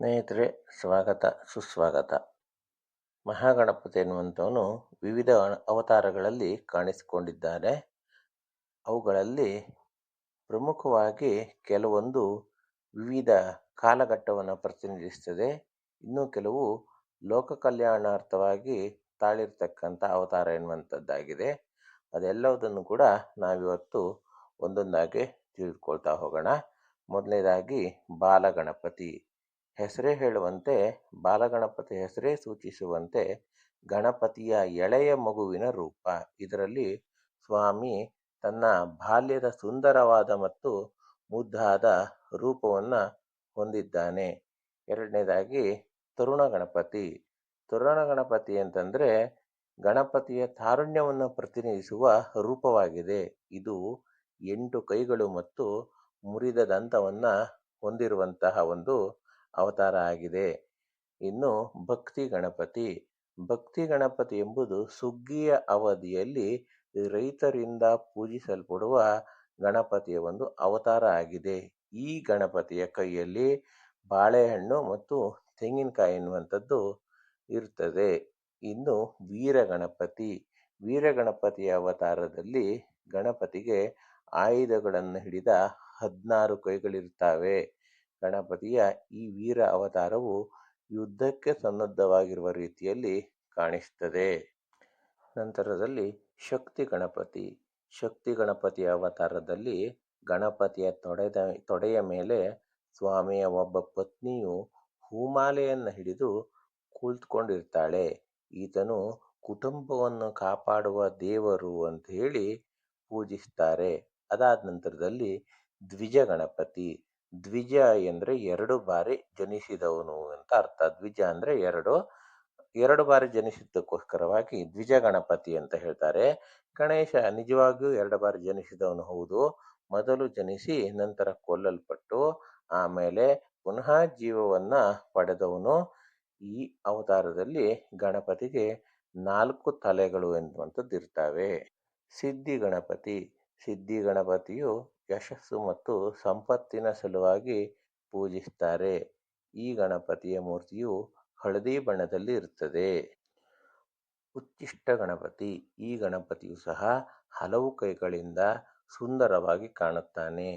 ಸ್ನೇಹಿತರೆ, ಸ್ವಾಗತ, ಸುಸ್ವಾಗತ. ಮಹಾಗಣಪತಿ ಎನ್ನುವಂಥವನು ವಿವಿಧ ಅವತಾರಗಳಲ್ಲಿ ಕಾಣಿಸಿಕೊಂಡಿದ್ದಾನೆ. ಅವುಗಳಲ್ಲಿ ಪ್ರಮುಖವಾಗಿ ಕೆಲವೊಂದು ವಿವಿಧ ಕಾಲಘಟ್ಟವನ್ನು ಪ್ರತಿನಿಧಿಸ್ತದೆ ಇನ್ನು ಕೆಲವು ಲೋಕ ಕಲ್ಯಾಣಾರ್ಥವಾಗಿ ತಾಳಿರ್ತಕ್ಕಂಥ ಅವತಾರ ಎನ್ನುವಂಥದ್ದಾಗಿದೆ. ಅದೆಲ್ಲವುದನ್ನು ಕೂಡ ನಾವಿವತ್ತು ಒಂದೊಂದಾಗಿ ತಿಳಿದುಕೊಳ್ತಾ ಹೋಗೋಣ. ಮೊದಲನೇದಾಗಿ ಬಾಲಗಣಪತಿ. ಹೆಸರೇ ಹೇಳುವಂತೆ, ಬಾಲಗಣಪತಿ ಹೆಸರೇ ಸೂಚಿಸುವಂತೆ ಗಣಪತಿಯ ಎಳೆಯ ಮಗುವಿನ ರೂಪ. ಇದರಲ್ಲಿ ಸ್ವಾಮಿ ತನ್ನ ಬಾಲ್ಯದ ಸುಂದರವಾದ ಮತ್ತು ಮುದ್ದಾದ ರೂಪವನ್ನು ಹೊಂದಿದ್ದಾನೆ. ಎರಡನೇದಾಗಿ ತರುಣ ಗಣಪತಿ. ತರುಣ ಗಣಪತಿ ಅಂತಂದರೆ ಗಣಪತಿಯ ತಾರುಣ್ಯವನ್ನು ಪ್ರತಿನಿಧಿಸುವ ರೂಪವಾಗಿದೆ. ಇದು ಎಂಟು ಕೈಗಳು ಮತ್ತು ಮುರಿದ ದಂತವನ್ನು ಹೊಂದಿರುವಂತಹ ಒಂದು ಅವತಾರ ಆಗಿದೆ. ಇನ್ನು ಭಕ್ತಿ ಗಣಪತಿ. ಭಕ್ತಿ ಗಣಪತಿ ಎಂಬುದು ಸುಗ್ಗಿಯ ಅವಧಿಯಲ್ಲಿ ರೈತರಿಂದ ಪೂಜಿಸಲ್ಪಡುವ ಗಣಪತಿಯ ಒಂದು ಅವತಾರ ಆಗಿದೆ. ಈ ಗಣಪತಿಯ ಕೈಯಲ್ಲಿ ಬಾಳೆಹಣ್ಣು ಮತ್ತು ತೆಂಗಿನಕಾಯಿ ಎನ್ನುವಂಥದ್ದು ಇರ್ತದೆ. ಇನ್ನು ವೀರ ಗಣಪತಿ. ವೀರ ಗಣಪತಿಯ ಅವತಾರದಲ್ಲಿ ಗಣಪತಿಗೆ ಆಯುಧಗಳನ್ನು ಹಿಡಿದ ಹದಿನಾರು ಕೈಗಳಿರ್ತವೆ. ಗಣಪತಿಯ ಈ ವೀರ ಅವತಾರವು ಯುದ್ಧಕ್ಕೆ ಸನ್ನದ್ಧವಾಗಿರುವ ರೀತಿಯಲ್ಲಿ ಕಾಣಿಸ್ತದೆ. ನಂತರದಲ್ಲಿ ಶಕ್ತಿ ಗಣಪತಿ. ಶಕ್ತಿ ಗಣಪತಿಯ ಅವತಾರದಲ್ಲಿ ಗಣಪತಿಯ ತೊಡೆದ, ತೊಡೆಯ ಮೇಲೆ ಸ್ವಾಮಿಯ ಒಬ್ಬ ಪತ್ನಿಯು ಹೂಮಾಲೆಯನ್ನು ಹಿಡಿದು ಕುಳಿತುಕೊಂಡಿರ್ತಾಳೆ ಈತನು ಕುಟುಂಬವನ್ನು ಕಾಪಾಡುವ ದೇವರು ಅಂತ ಹೇಳಿ ಪೂಜಿಸ್ತಾರೆ. ಅದಾದ ನಂತರದಲ್ಲಿ ದ್ವಿಜ ಗಣಪತಿ. ದ್ವಿಜ ಎಂದರೆ ಎರಡು ಬಾರಿ ಜನಿಸಿದವನು ಅಂತ ಅರ್ಥ. ದ್ವಿಜ ಅಂದರೆ ಎರಡು ಎರಡು ಬಾರಿ ಜನಿಸಿದ್ದಕ್ಕೋಸ್ಕರವಾಗಿ ದ್ವಿಜ ಗಣಪತಿ ಅಂತ ಹೇಳ್ತಾರೆ. ಗಣೇಶ ನಿಜವಾಗಿಯೂ ಎರಡು ಬಾರಿ ಜನಿಸಿದವನು ಹೌದು. ಮೊದಲು ಜನಿಸಿ ನಂತರ ಕೊಲ್ಲಲ್ಪಟ್ಟು ಆಮೇಲೆ ಪುನಃ ಜೀವವನ್ನ ಪಡೆದವನು. ಈ ಅವತಾರದಲ್ಲಿ ಗಣಪತಿಗೆ ನಾಲ್ಕು ತಲೆಗಳು ಎನ್ನುವಂಥದ್ದು ಇರ್ತವೆ ಸಿದ್ಧಿ ಗಣಪತಿ ಸಿದ್ಧಿ ಗಣಪತಿಯು ಯಶಸ್ಸು ಮತ್ತು ಸಂಪತ್ತಿನ ಸಲುವಾಗಿ ಪೂಜಿಸ್ತಾರೆ. ಈ ಗಣಪತಿಯ ಮೂರ್ತಿಯು ಹಳದಿ ಬಣ್ಣದಲ್ಲಿ ಇರುತ್ತದೆ. ಉಚ್ಚಿಷ್ಟ ಗಣಪತಿ. ಈ ಗಣಪತಿಯು ಸಹ ಹಲವು ಕೈಗಳಿಂದ ಸುಂದರವಾಗಿ ಕಾಣುತ್ತಾನೆ.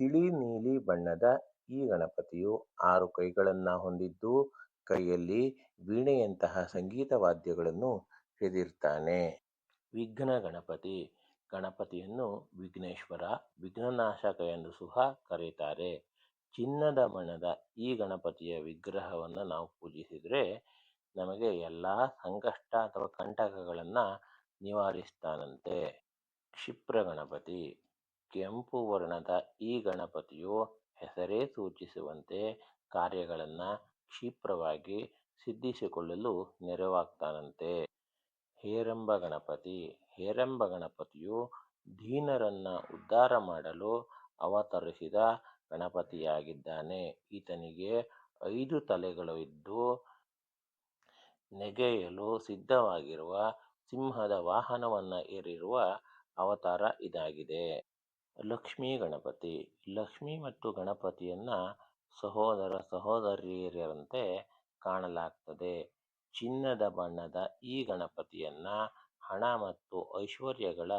ತಿಳಿ ನೀಲಿ ಬಣ್ಣದ ಈ ಗಣಪತಿಯು ಆರು ಕೈಗಳನ್ನು ಹೊಂದಿದ್ದು, ಕೈಯಲ್ಲಿ ವೀಣೆಯಂತಹ ಸಂಗೀತ ವಾದ್ಯಗಳನ್ನು ಹಿಡಿದಿರ್ತಾನೆ ವಿಘ್ನ ಗಣಪತಿ. ಗಣಪತಿಯನ್ನು ವಿಘ್ನೇಶ್ವರ ವಿಘ್ನನಾಶಕ ಎಂದು ಸಹ ಕರೀತಾರೆ ಚಿನ್ನದ ಬಣ್ಣದ ಈ ಗಣಪತಿಯ ವಿಗ್ರಹವನ್ನು ನಾವು ಪೂಜಿಸಿದರೆ ನಮಗೆ ಎಲ್ಲ ಸಂಕಷ್ಟ ಅಥವಾ ಕಂಟಕಗಳನ್ನು ನಿವಾರಿಸ್ತಾನಂತೆ. ಕ್ಷಿಪ್ರ ಗಣಪತಿ, ಕೆಂಪು ವರ್ಣದ ಈ ಗಣಪತಿಯು ಹೆಸರೇ ಸೂಚಿಸುವಂತೆ ಕಾರ್ಯಗಳನ್ನು ಕ್ಷಿಪ್ರವಾಗಿ ಸಿದ್ಧಿಸಿಕೊಳ್ಳಲು ನೆರವಾಗ್ತಾನಂತೆ. ಹೇರಂಬ ಗಣಪತಿ. ಹೇರಂಬ ಗಣಪತಿಯು ದೀನರನ್ನ ಉದ್ಧಾರ ಮಾಡಲು ಅವತರಿಸಿದ ಗಣಪತಿಯಾಗಿದ್ದಾನೆ. ಈತನಿಗೆ ಐದು ತಲೆಗಳು ಇದ್ದು ನೆಗೆಯಲು ಸಿದ್ಧವಾಗಿರುವ ಸಿಂಹದ ವಾಹನವನ್ನು ಏರಿರುವ ಅವತಾರ ಇದಾಗಿದೆ. ಲಕ್ಷ್ಮೀ ಗಣಪತಿ. ಲಕ್ಷ್ಮಿ ಮತ್ತು ಗಣಪತಿಯನ್ನ ಸಹೋದರ ಸಹೋದರಿಯರಂತೆ ಕಾಣಲಾಗ್ತದೆ. ಚಿನ್ನದ ಬಣ್ಣದ ಈ ಗಣಪತಿಯನ್ನ ಹಣ ಮತ್ತು ಐಶ್ವರ್ಯಗಳ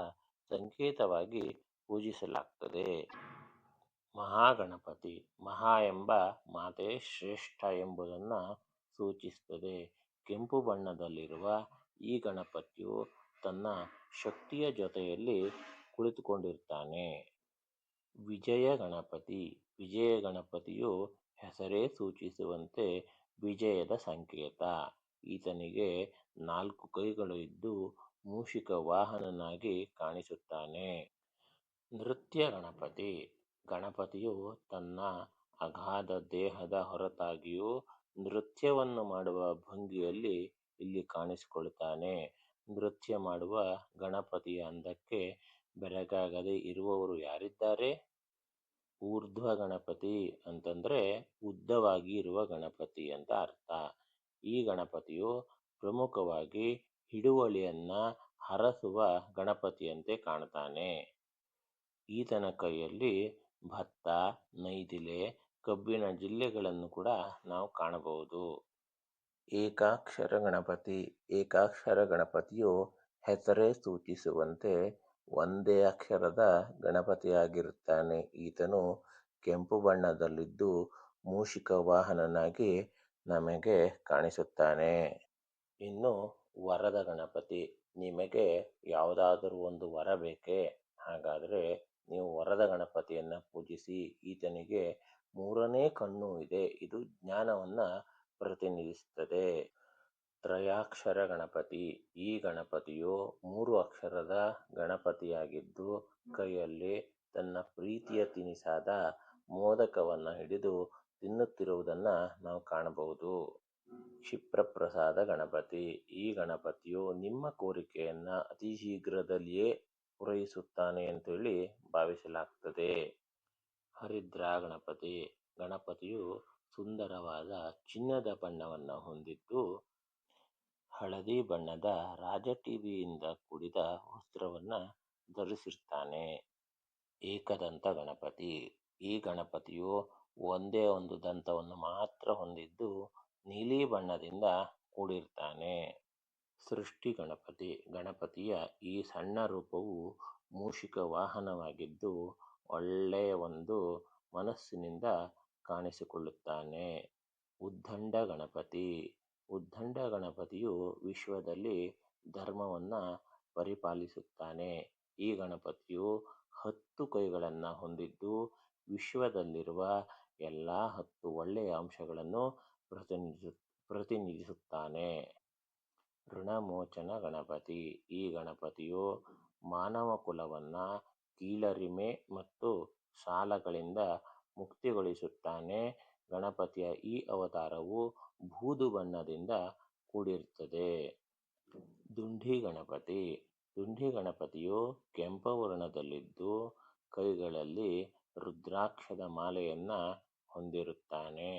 ಸಂಕೇತವಾಗಿ ಪೂಜಿಸಲಾಗ್ತದೆ. ಮಹಾಗಣಪತಿ, ಮಹಾ ಎಂಬ ಮಾತೆ ಶ್ರೇಷ್ಠ ಎಂಬುದನ್ನು ಸೂಚಿಸುತ್ತದೆ ಕೆಂಪು ಬಣ್ಣದಲ್ಲಿರುವ ಈ ಗಣಪತಿಯು ತನ್ನ ಶಕ್ತಿಯ ಜೊತೆಯಲ್ಲಿ ಕುಳಿತುಕೊಂಡಿರ್ತಾನೆ. ವಿಜಯ ಗಣಪತಿ, ವಿಜಯ ಗಣಪತಿಯು ಹೆಸರೇ ಸೂಚಿಸುವಂತೆ ವಿಜಯದ ಸಂಕೇತ. ಈತನಿಗೆ ನಾಲ್ಕು ಕೈಗಳು ಇದ್ದು ಮೂಷಿಕ ವಾಹನನಾಗಿ ಕಾಣಿಸುತ್ತಾನೆ. ನೃತ್ಯ ಗಣಪತಿ. ಗಣಪತಿಯು ತನ್ನ ಅಗಾಧ ದೇಹದ ಹೊರತಾಗಿಯೂ ನೃತ್ಯವನ್ನು ಮಾಡುವ ಭಂಗಿಯಲ್ಲಿ ಇಲ್ಲಿ ಕಾಣಿಸಿಕೊಳ್ಳುತ್ತಾನೆ. ನೃತ್ಯ ಮಾಡುವ ಗಣಪತಿಯ ಅಂದಕ್ಕೆ ಬೆರಗಾಗದೆ ಇರುವವರು ಯಾರಿದ್ದಾರೆ? ಊರ್ಧ್ವ ಗಣಪತಿ ಅಂತಂದ್ರೆ ಉದ್ದವಾಗಿ ಇರುವ ಗಣಪತಿ ಅಂತ ಅರ್ಥ. ಈ ಗಣಪತಿಯು ಪ್ರಮುಖವಾಗಿ ಹಿಡುವಳಿಯನ್ನ ಹರಸುವ ಗಣಪತಿಯಂತೆ ಕಾಣ್ತಾನೆ. ಈತನ ಕೈಯಲ್ಲಿ ಭತ್ತ ನೈದಿಲೆ ಕಬ್ಬಿನ ಜಿಲ್ಲೆಗಳನ್ನು ಕೂಡ ನಾವು ಕಾಣಬಹುದು. ಏಕಾಕ್ಷರ ಗಣಪತಿ, ಏಕಾಕ್ಷರ ಗಣಪತಿಯು ಹೆಸರೇ ಸೂಚಿಸುವಂತೆ ಒಂದೇ ಅಕ್ಷರದ ಗಣಪತಿಯಾಗಿರುತ್ತಾನೆ. ಈತನು ಕೆಂಪು ಬಣ್ಣದಲ್ಲಿದ್ದು ಮೂಷಿಕ ವಾಹನನಾಗಿ ನಮಗೆ ಕಾಣಿಸುತ್ತಾನೆ. ಇನ್ನು ವರದ ಗಣಪತಿ, ನಿಮಗೆ ಯಾವುದಾದರೂ ಒಂದು ವರ ಬೇಕೇ? ಹಾಗಾದರೆ ನೀವು ವರದ ಗಣಪತಿಯನ್ನು ಪೂಜಿಸಿ ಈತನಿಗೆ ಮೂರನೇ ಕಣ್ಣು ಇದೆ. ಇದು ಜ್ಞಾನವನ್ನು ಪ್ರತಿನಿಧಿಸುತ್ತದೆ. ತ್ರಯಾಕ್ಷರ ಗಣಪತಿ, ಈ ಗಣಪತಿಯು ಮೂರು ಅಕ್ಷರದ ಗಣಪತಿಯಾಗಿದ್ದು, ಕೈಯಲ್ಲಿ ತನ್ನ ಪ್ರೀತಿಯ ತಿನಿಸಾದ ಮೋದಕವನ್ನು ಹಿಡಿದು ತಿನ್ನುತ್ತಿರುವುದನ್ನು ನಾವು ಕಾಣಬಹುದು. ಕ್ಷಿಪ್ರಪ್ರಸಾದ ಗಣಪತಿ. ಈ ಗಣಪತಿಯು ನಿಮ್ಮ ಕೋರಿಕೆಯನ್ನು ಅತಿ ಶೀಘ್ರದಲ್ಲಿಯೇ ಪೂರೈಸುತ್ತಾನೆ ಅಂತೇಳಿ ಭಾವಿಸಲಾಗ್ತದೆ. ಹರಿದ್ರಾ ಗಣಪತಿ. ಗಣಪತಿಯು ಸುಂದರವಾದ ಚಿನ್ನದ ಬಣ್ಣವನ್ನು ಹೊಂದಿದ್ದು, ಹಳದಿ ಬಣ್ಣದ ರಾಜಟೀವಿಯಿಂದ ಕೂಡಿದ ವಸ್ತ್ರವನ್ನು ಧರಿಸಿರ್ತಾನೆ. ಏಕದಂತ ಗಣಪತಿ. ಈ ಗಣಪತಿಯು ಒಂದೇ ಒಂದು ದಂತವನ್ನು ಮಾತ್ರ ಹೊಂದಿದ್ದು ನೀಲಿ ಬಣ್ಣದಿಂದ ಕೂಡಿರ್ತಾನೆ. ಸೃಷ್ಟಿ ಗಣಪತಿ, ಗಣಪತಿಯ ಈ ಸಣ್ಣ ರೂಪವು ಮೂಷಿಕ ವಾಹನವಾಗಿದ್ದು ಒಳ್ಳೆಯ ಒಂದು ಮನಸ್ಸಿನಿಂದ ಕಾಣಿಸಿಕೊಳ್ಳುತ್ತಾನೆ. ಉದ್ದಂಡ ಗಣಪತಿ. ಉದ್ದಂಡ ಗಣಪತಿಯು ವಿಶ್ವದಲ್ಲಿ ಧರ್ಮವನ್ನು ಪರಿಪಾಲಿಸುತ್ತಾನೆ. ಈ ಗಣಪತಿಯು ಹತ್ತು ಕೈಗಳನ್ನು ಹೊಂದಿದ್ದು ವಿಶ್ವದಲ್ಲಿರುವ ಎಲ್ಲ ಹತ್ತು ಒಳ್ಳೆಯ ಅಂಶಗಳನ್ನು ಪ್ರತಿನಿಧಿಸು, ಪ್ರತಿನಿಧಿಸುತ್ತಾನೆ. ಋಣಮೋಚನ ಗಣಪತಿ. ಈ ಗಣಪತಿಯು ಮಾನವ ಕುಲವನ್ನು ಕೀಳರಿಮೆ ಮತ್ತು ಸಾಲಗಳಿಂದ ಮುಕ್ತಿಗೊಳಿಸುತ್ತಾನೆ. ಗಣಪತಿಯ ಈ ಅವತಾರವು ಬೂದು ಬಣ್ಣದಿಂದ ಕೂಡಿರುತ್ತದೆ. ದುಂಡಿ ಗಣಪತಿ. ದುಂಡಿ ಗಣಪತಿಯು ಕೆಂಪು ವರ್ಣದಲ್ಲಿದ್ದು ಕೈಗಳಲ್ಲಿ ರುದ್ರಾಕ್ಷದ ಮಾಲೆಯನ್ನು ಹೊಂದಿರುತ್ತಾನೆ.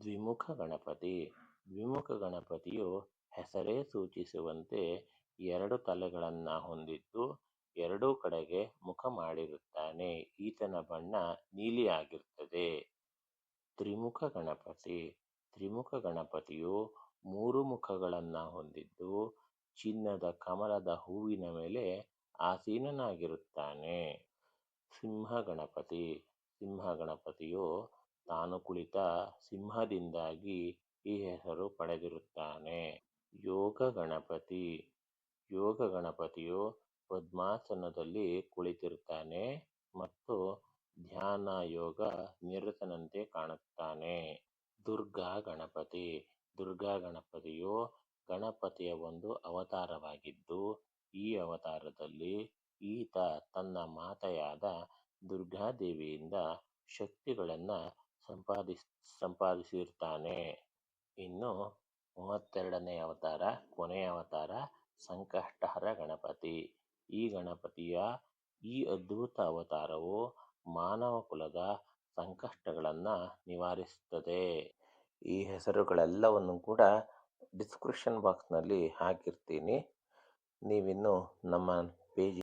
ದ್ವಿಮುಖ ಗಣಪತಿ. ದ್ವಿಮುಖ ಗಣಪತಿಯು ಹೆಸರೇ ಸೂಚಿಸುವಂತೆ ಎರಡು ತಲೆಗಳನ್ನು ಹೊಂದಿದ್ದು ಎರಡೂ ಕಡೆಗೆ ಮುಖ ಮಾಡಿರುತ್ತಾನೆ. ಈತನ ಬಣ್ಣ ನೀಲಿಯಾಗಿರುತ್ತದೆ ತ್ರಿಮುಖ ಗಣಪತಿ. ತ್ರಿಮುಖ ಗಣಪತಿಯು ಮೂರು ಮುಖಗಳನ್ನು ಹೊಂದಿದ್ದು ಚಿನ್ನದ ಕಮಲದ ಹೂವಿನ ಮೇಲೆ ಆಸೀನನಾಗಿರುತ್ತಾನೆ. ಸಿಂಹ ಗಣಪತಿ. ಸಿಂಹ ಗಣಪತಿಯು ತಾನು ಕುಳಿತ ಸಿಂಹದಿಂದಾಗಿ ಈ ಹೆಸರು ಪಡೆದಿರುತ್ತಾನೆ. ಯೋಗ ಗಣಪತಿ, ಯೋಗ ಗಣಪತಿಯು ಪದ್ಮಾಸನದಲ್ಲಿ ಕುಳಿತಿರುತ್ತಾನೆ ಮತ್ತು ಧ್ಯಾನ ಯೋಗ ನಿರತನಂತೆ ಕಾಣುತ್ತಾನೆ. ದುರ್ಗಾ ಗಣಪತಿ, ದುರ್ಗಾ ಗಣಪತಿಯು ಗಣಪತಿಯ ಒಂದು ಅವತಾರವಾಗಿದ್ದು, ಈ ಅವತಾರದಲ್ಲಿ ಈತ ತನ್ನ ಮಾತೆಯಾದ ದುರ್ಗಾದೇವಿಯಿಂದ ಶಕ್ತಿಗಳನ್ನು ಸಂಪಾದಿಸ್, ಸಂಪಾದಿಸಿರ್ತಾನೆ. ಇನ್ನು ಮೂವತ್ತೆರಡನೇ ಅವತಾರ, ಕೊನೆಯ ಅವತಾರ ಸಂಕಷ್ಟಹರ ಗಣಪತಿ. ಈ ಗಣಪತಿಯ ಈ ಅದ್ಭುತ ಅವತಾರವು ಮಾನವ ಕುಲದ ಸಂಕಷ್ಟಗಳನ್ನು ನಿವಾರಿಸುತ್ತದೆ ಈ ಹೆಸರುಗಳೆಲ್ಲವನ್ನು ಕೂಡ ಡಿಸ್ಕ್ರಿಪ್ಷನ್ ಬಾಕ್ಸ್ನಲ್ಲಿ ಹಾಕಿರ್ತೀನಿ. ನೀವಿನ್ನು ನಮ್ಮ ಪೇಜ್